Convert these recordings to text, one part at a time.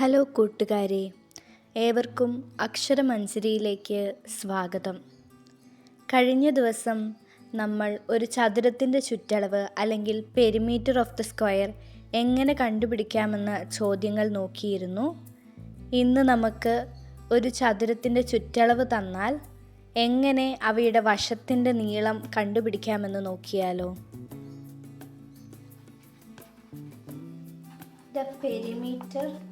Hello കൂട്ടുകാരെ ഏവർക്കും അക്ഷരമഞ്ജരിയിലേക്ക് സ്വാഗതം. കഴിഞ്ഞ ദിവസം നമ്മൾ ഒരു ചതുരത്തിന്റെ ചുറ്റളവ് അല്ലെങ്കിൽ പെരിമീറ്റർ ഓഫ് ദ സ്ക്വയർ എങ്ങനെ കണ്ടുപിടിക്കാമെന്ന ചോദ്യങ്ങൾ നോക്കിയിരുന്നു. ഇന്ന് നമുക്ക് ഒരു ചതുരത്തിന്റെ ചുറ്റളവ് തന്നാൽ എങ്ങനെ അവയുടെ വശത്തിന്റെ നീളം കണ്ടുപിടിക്കാമെന്ന് നോക്കിയാലോ. The perimeter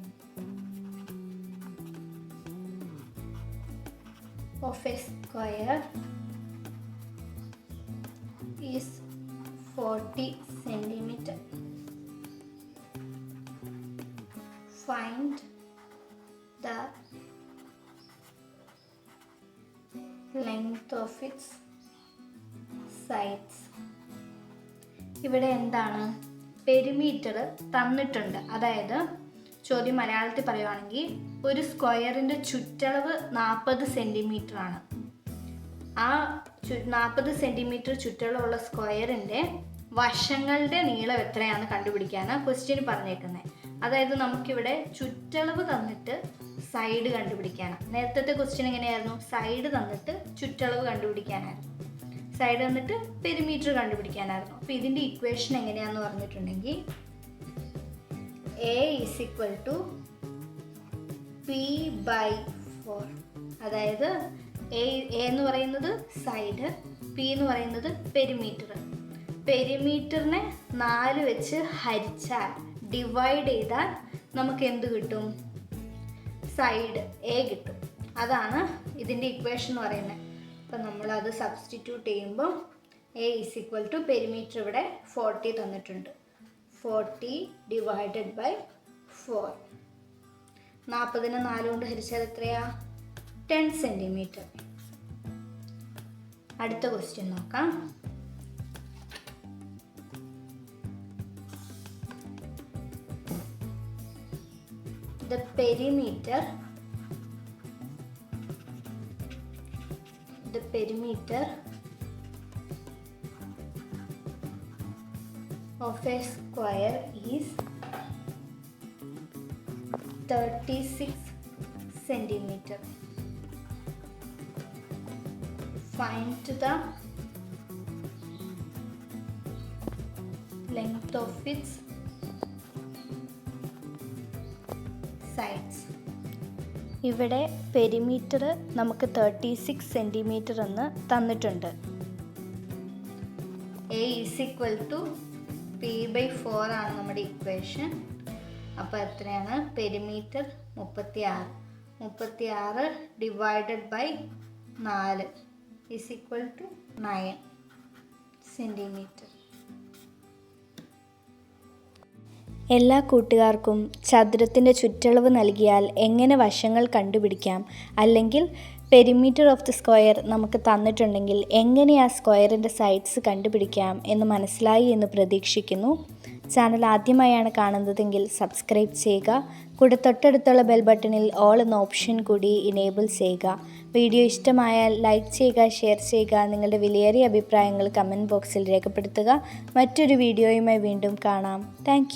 of a square is 40 centimeter. Find the length of its sides. ഇവിടെ എന്താണ് പെരിമീറ്റർ തന്നിട്ടുണ്ട് അതായത് ചോദ്യം മലയാളത്തിൽ പറയുവാണെങ്കിൽ ഒരു സ്ക്വയറിന്റെ ചുറ്റളവ് നാൽപ്പത് സെന്റിമീറ്റർ ആണ്. ആ ചു നാൽപ്പത് സെന്റിമീറ്റർ ചുറ്റളവുള്ള സ്ക്വയറിന്റെ വശങ്ങളുടെ നീളം എത്രയാണ് കണ്ടുപിടിക്കാനാണ് ക്വസ്റ്റ്യൻ പറഞ്ഞേക്കുന്നത് അതായത് നമുക്കിവിടെ ചുറ്റളവ് തന്നിട്ട് സൈഡ് കണ്ടുപിടിക്കാനാണ് നേരത്തെ ക്വസ്റ്റ്യൻ എങ്ങനെയായിരുന്നു? സൈഡ് തന്നിട്ട് ചുറ്റളവ് കണ്ടുപിടിക്കാനായിരുന്നു. സൈഡ് തന്നിട്ട് പെരിമീറ്റർ കണ്ടുപിടിക്കാനായിരുന്നു. അപ്പോൾ ഇതിന്റെ ഇക്വേഷൻ എങ്ങനെയാണെന്ന് പറഞ്ഞിട്ടുണ്ടെങ്കിൽ A is equal to P by four അതായത് എ എന്ന് പറയുന്നത് സൈഡ് പി എന്ന് പറയുന്നത് പെരിമീറ്റർ പെരിമീറ്ററിനെ നാല് വെച്ച് ഹരിച്ചാൽ ഡിവൈഡ് ചെയ്താൽ നമുക്ക് എന്ത് കിട്ടും? സൈഡ് എ കിട്ടും. അതാണ് ഇതിന്റെ ഇക്വേഷൻ എന്ന് പറയുന്നത്. അപ്പം നമ്മളത് സബ്സ്റ്റിറ്റ്യൂട്ട് ചെയ്യുമ്പോൾ A is equal to perimeter ഇവിടെ ഫോർട്ടി തന്നിട്ടുണ്ട്. ഫോർട്ടി ഡിവൈഡഡ് ബൈ ഫോർ നാൽപ്പതിന് നാല് കൊണ്ട് ഹരിച്ചത് എത്രയാ? ടെൻ സെന്റിമീറ്റർ അടുത്ത ക്വസ്റ്റ്യൻ നോക്കാം. The perimeter. The perimeter of a square is 36 centimetre find the length of its sides ഇവിടെ പെരിമീറ്റർ നമുക്ക് തേർട്ടി സിക്സ് സെന്റിമീറ്റർ എന്ന് തന്നിട്ടുണ്ട്. A is equal to P by four ആണ് നമ്മുടെ ഇക്വേഷൻ അപ്പോൾ എത്രയാണ്? പെരിമീറ്റർ മുപ്പത്തി ആറ് മുപ്പത്തി ആറ് ഡിവൈഡഡ് ബൈ നാല്. Is equal to nine centimetre എല്ലാ കൂട്ടുകാർക്കും ചതുരത്തിന്റെ ചുറ്റളവ് നൽകിയാൽ എങ്ങനെ വശങ്ങൾ കണ്ടുപിടിക്കാം? അല്ലെങ്കിൽ പെരിമീറ്റർ ഓഫ് ദി സ്ക്വയർ നമുക്ക് തന്നിട്ടുണ്ടെങ്കിൽ എങ്ങനെ ആ സ്ക്വയറിന്റെ സൈഡ്സ് കണ്ടുപിടിക്കാം എന്ന് മനസ്സിലായി എന്ന് പ്രതീക്ഷിക്കുന്നു. ചാനൽ ആദ്യമായാണ് കാണുന്നതെങ്കിൽ സബ്സ്ക്രൈബ് ചെയ്യുക. കൂടെ തൊട്ടടുത്തുള്ള ബെൽ ബട്ടണിൽ ഓൾ എന്ന ഓപ്ഷൻ കൂടി ഇനേബിൾ ചെയ്യുക. വീഡിയോ ഇഷ്ടമായാൽ ലൈക്ക് ചെയ്യുക ഷെയർ ചെയ്യുക നിങ്ങളുടെ വിലയേറിയ അഭിപ്രായങ്ങൾ കമന്റ് ബോക്സിൽ രേഖപ്പെടുത്തുക. മറ്റൊരു വീഡിയോയുമായി വീണ്ടും കാണാം. താങ്ക്